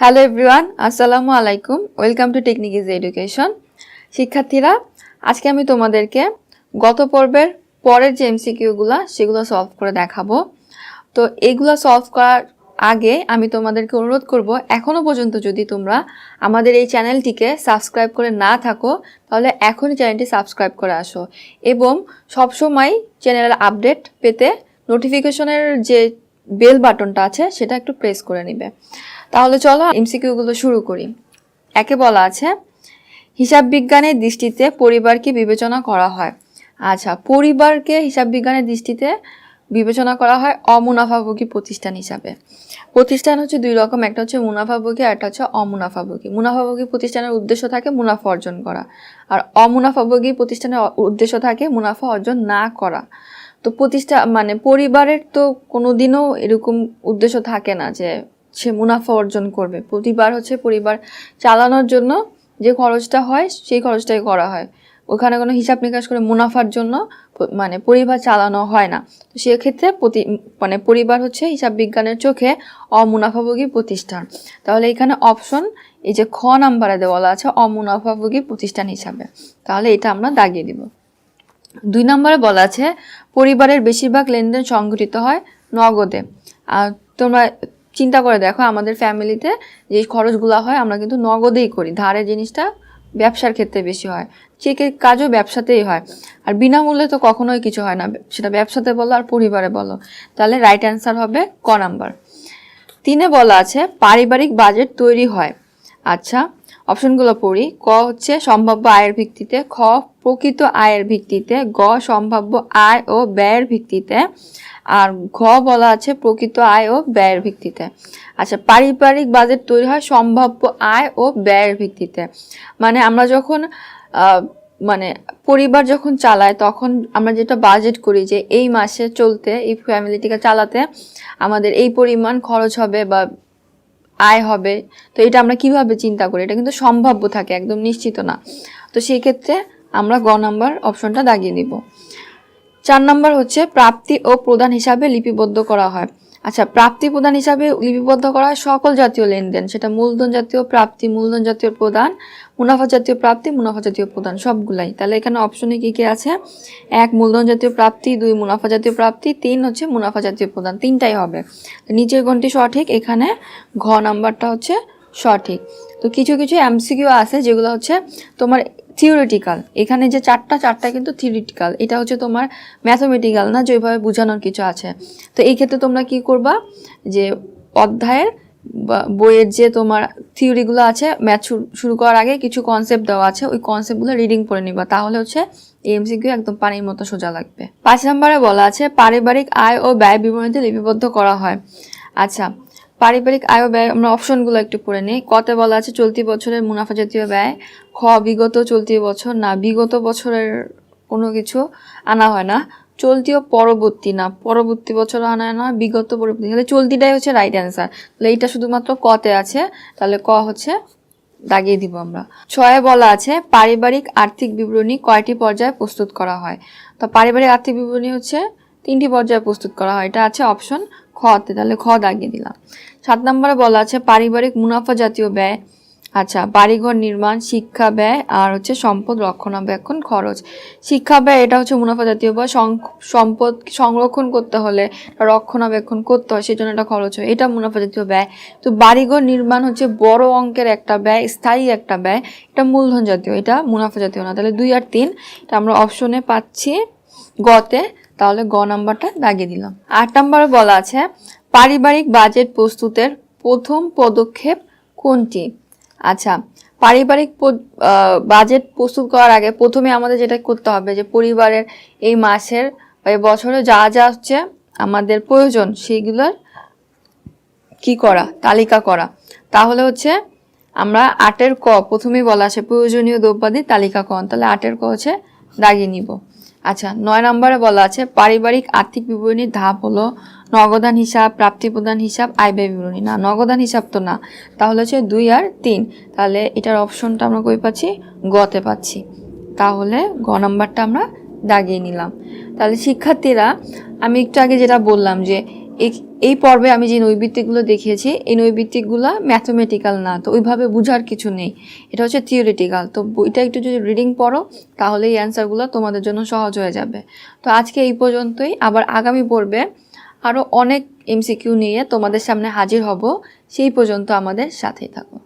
Hello everyone আসসালামু আলাইকুম। Welcome to technique is education শিক্ষার্থীরা, আজকে আমি তোমাদেরকে গত পর্বের পরের যে এমসিকিউগুলো সেগুলো সলভ করে দেখাবো। তো এগুলো সলভ করার আগে আমি তোমাদেরকে অনুরোধ করব এখনও পর্যন্ত যদি তোমরা আমাদের এই চ্যানেলটিকে সাবস্ক্রাইব করে না থাকো, তাহলে এখনই চ্যানেলটি সাবস্ক্রাইব করে আসো। এবং সবসময় চ্যানেলের আপডেট পেতে নোটিফিকেশনের যে বেল বাটনটা আছে, সেটা একটু প্রেস করে নিবে। তাহলে চলো এমসিকিউগুলো শুরু করি। একে বলা আছে, হিসাব বিজ্ঞানের দৃষ্টিতে পরিবারকে বিবেচনা করা হয়। আচ্ছা পরিবারকে হিসাব বিজ্ঞানের দৃষ্টিতে বিবেচনা করা হয় অমুনাফাভোগী প্রতিষ্ঠান হিসাবে। প্রতিষ্ঠান হচ্ছে দুই রকম, একটা হচ্ছে মুনাফাভোগী আর একটা হচ্ছে অমুনাফাভোগী। মুনাফাভোগী প্রতিষ্ঠানের উদ্দেশ্য থাকে মুনাফা অর্জন করা। আর অমুনাফাভোগী প্রতিষ্ঠানের উদ্দেশ্য থাকে মুনাফা অর্জন না করা। তো প্রতিষ্ঠা মানে পরিবারের তো কোনোদিনও এরকম উদ্দেশ্য থাকে না যে সে মুনাফা অর্জন করবে। প্রতিবার হচ্ছে পরিবার চালানোর জন্য যে খরচটা হয়, সেই খরচটাই করা হয়। ওখানে কোনো হিসাব নিকাশ করে মুনাফার জন্য মানে পরিবার চালানো হয় না। তো সেক্ষেত্রে প্রতি মানে পরিবার হচ্ছে হিসাব বিজ্ঞানের চোখে অমুনাফাভোগী প্রতিষ্ঠান। তাহলে এখানে অপশন এই যে খ নাম্বারে দেওয়া আছে অমুনাফাভোগী প্রতিষ্ঠান হিসাবে। তাহলে এটা আমরা দাগিয়ে দিব। দুই নম্বরে বলা আছে, পরিবারের বেশিরভাগ লেনদেন সংঘটিত হয় নগদে। আর তোমরা চিন্তা করে দেখো আমাদের ফ্যামিলিতে যে খরচগুলো হয়, আমরা কিন্তু নগদেই করি। ধারে জিনিসটা ব্যবসার ক্ষেত্রে বেশি হয় চেকের কাজও ব্যবসাতেই হয়। আর বিনামূল্যে তো কখনোই কিছু হয় না, সেটা ব্যবসাতে বলো আর পরিবারে বলো। তাহলে রাইট অ্যান্সার হবে ক নাম্বার তিনে বলা আছে, পারিবারিক বাজেট তৈরি হয়। আচ্ছা অপশনগুলো পড়ি। ক হচ্ছে সম্ভাব্য আয়ের ভিত্তিতে, খ প্রকৃত আয়ের ভিত্তিতে, গ সম্ভাব্য আয় ও ব্যয়ের ভিত্তিতে, আর ঘ বলা আছে প্রকৃত আয় ও ব্যয়ের ভিত্তিতে। আচ্ছা পারিবারিক বাজেট তৈরি হয় সম্ভাব্য আয় ও ব্যয়ের ভিত্তিতে। মানে আমরা যখন মানে পরিবার যখন চালায়, তখন আমরা যেটা বাজেট করি যে এই মাসে চলতে, এই ফ্যামিলিটিকে চালাতে আমাদের এই পরিমাণ খরচ হবে বা আয় হবে। তো এটা আমরা কীভাবে চিন্তা করি? এটা কিন্তু সম্ভাব্য থাকে, একদম নিশ্চিত না। তো সেই ক্ষেত্রে আমরা গ নাম্বার অপশনটা দাগিয়ে দিব চার নাম্বার হচ্ছে প্রাপ্তি ও প্রদান হিসাবে লিপিবদ্ধ করা হয়। আচ্ছা প্রাপ্তি প্রদান হিসাবে লিপিবদ্ধ করা সকল জাতীয় লেনদেন, সেটা মূলধন জাতীয় প্রাপ্তি, মূলধন জাতীয় প্রদান, মুনাফা জাতীয় প্রাপ্তি, মুনাফা জাতীয় প্রদান, সবগুলাই। তাহলে এখানে অপশনে কি কি আছে? এক, মূলধন জাতীয় প্রাপ্তি, দুই, মুনাফা জাতীয় প্রাপ্তি, তিন হচ্ছে মুনাফা জাতীয় প্রদান, তিনটাই হবে। নিচের গণটি সঠিক? এখানে ঘ নাম্বারটা হচ্ছে সঠিক। তো কিছু কিছু এমসিকিউ আছে যেগুলো হচ্ছে তোমার থিওরিটিক্যাল এখানে যে চারটা চারটা কিন্তু থিওরিটিক্যাল এটা হচ্ছে তোমার ম্যাথমেটিক্যাল না যেভাবে বোঝানোর কিছু আছে। তো এই ক্ষেত্রে তোমরা কি করবা? যে অধ্যায়ের বইয়ের যে তোমার থিওরিগুলো আছে ম্যাথ শুরু করার আগে কিছু কনসেপ্ট দেওয়া আছে, ওই কনসেপ্টগুলো রিডিং করে নিবা। তাহলে হচ্ছে এমসিকিউ একদম পানির মতো সোজা লাগবে। পাঁচ নম্বরে বলা আছে, পারিবারিক আয় ও ব্যয় বিবরণীতে লিপিবদ্ধ করা হয়। আচ্ছা পারিবারিক আয় ব্যয় আমরা অপশনগুলো একটু পড়ে নিই। কতে বলা আছে, চলতি বছরের মুনাফা জাতীয় ব্যয়, খ, বিগত চলতি বছর, না, বিগত বছরের কোনো কিছু আনা হয় না। চলতি ও পরবর্তী, না, পরবর্তী বছর আনা না, বিগত, পরবর্তী। তাহলে চলতিটাই হচ্ছে রাইট অ্যান্সার তাহলে এইটা শুধুমাত্র কতে আছে, তাহলে ক হচ্ছে দাগিয়ে দিব আমরা। ছয়ে বলা আছে, পারিবারিক আর্থিক বিবরণী কয়টি পর্যায়ে প্রস্তুত করা হয়? তো পারিবারিক আর্থিক বিবরণী হচ্ছে তিনটি পর্যায়ে প্রস্তুত করা হয়। এটা আছে অপশন খতে তাহলে খ দাগিয়ে দিলাম। সাত নম্বরে বলা আছে, পারিবারিক মুনাফা জাতীয় ব্যয়। আচ্ছা বাড়িঘর নির্মাণ, শিক্ষা ব্যয় আর হচ্ছে সম্পদ রক্ষণাবেক্ষণ খরচ। শিক্ষা ব্যয়, এটা হচ্ছে মুনাফা জাতীয় সং- সম্পদ সংরক্ষণ করতে হলে রক্ষণাবেক্ষণ করতে হয়, সেজন্য এটা খরচ হয়। এটা মুনাফা জাতীয় ব্যয়। তো বাড়িঘর নির্মাণ হচ্ছে বড় অঙ্কের একটা ব্যয়, স্থায়ী একটা ব্যয়। এটা মূলধন জাতীয়, এটা মুনাফা জাতীয় না। তাহলে দুই আর তিন, এটা আমরা অপশনে পাচ্ছি গতে। তাহলে গ নাম্বারটা দাগিয়ে দিলাম। আট নম্বরে বলা আছে, পারিবারিক বাজেট প্রস্তুতের প্রথম পদক্ষেপ কোনটি? আচ্ছা পারিবারিক বাজেট প্রস্তুত করার আগে প্রথমে আমাদের যেটা করতে হবে যে পরিবারের এই মাসের বা এই বছরে যা যা হচ্ছে আমাদের প্রয়োজন সেইগুলোর কি করা, তালিকা করা। তাহলে হচ্ছে আমরা আটের ক, প্রথমেই বলা আছে প্রয়োজনীয় দ্রব্যাদি তালিকা কন তাহলে আটের ক হচ্ছে দাগিয়ে নিব। আচ্ছা নয় নম্বরে বলা আছে, পারিবারিক আর্থিক বিবরণীর ধাপ হলো নগদান হিসাব প্রাপ্তি প্রদান হিসাব, আয় ব্যয় বিবরণী। না, নগদান হিসাব তো না। তাহলে হচ্ছে দুই আর তিন। তাহলে এটার অপশনটা আমরা কই পাচ্ছি? গতে পাচ্ছি। তাহলে গ নম্বরটা আমরা দাগিয়ে নিলাম। তাহলে শিক্ষার্থীরা, আমি একটু আগে যেটা বললাম যে এই পর্বে আমি যে নৈবিত্তিকগুলো দেখিয়েছি, এই নৈবিত্তিকগুলো ম্যাথমেটিক্যাল না, তো ওইভাবে বোঝার কিছু নেই। এটা হচ্ছে থিওরিটিক্যাল তো বইটা একটু যদি রিডিং পড়ো, তাহলে এই অ্যান্সারগুলো তোমাদের জন্য সহজ হয়ে যাবে। তো আজকে এই পর্যন্তই, আবার আগামী পর্বে আরও অনেক এমসিকিউ নিয়ে তোমাদের সামনে হাজির হব। সেই পর্যন্ত আমাদের সাথেই থাকো।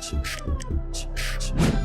解释解释解释